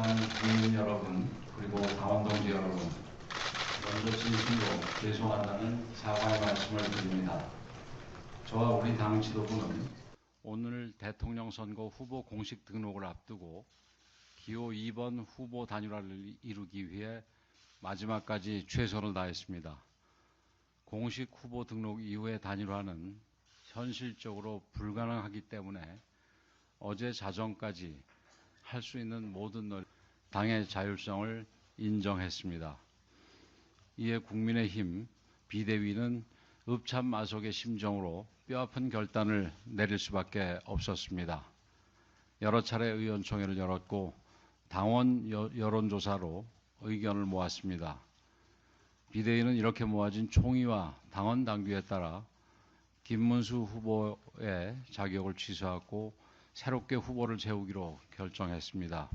존경하는 국민 여러분 그리고 당원 동지 여러분 먼저 진심으로 죄송하다는 사과의 말씀을 드립니다. 저와 우리 당 지도부는 오늘 대통령 선거 후보 공식 등록을 앞두고 기호 2번 후보 단일화를 이루기 위해 마지막까지 최선을 다했습니다. 공식 후보 등록 이후의 단일화는 현실적으로 불가능하기 때문에 어제 자정까지 할 수 있는 모든 노력, 당의 자율성을 인정했습니다. 이에 국민의힘 비대위는 읍참 마속의 심정으로 뼈아픈 결단을 내릴 수밖에 없었습니다. 여러 차례 의원총회를 열었고 당원 여- 여론조사로 의견을 모았습니다. 비대위는 이렇게 모아진 총의와 당원 당규에 따라 김문수 후보의 자격을 취소하고 새롭게 후보를 세우기로 결정했습니다.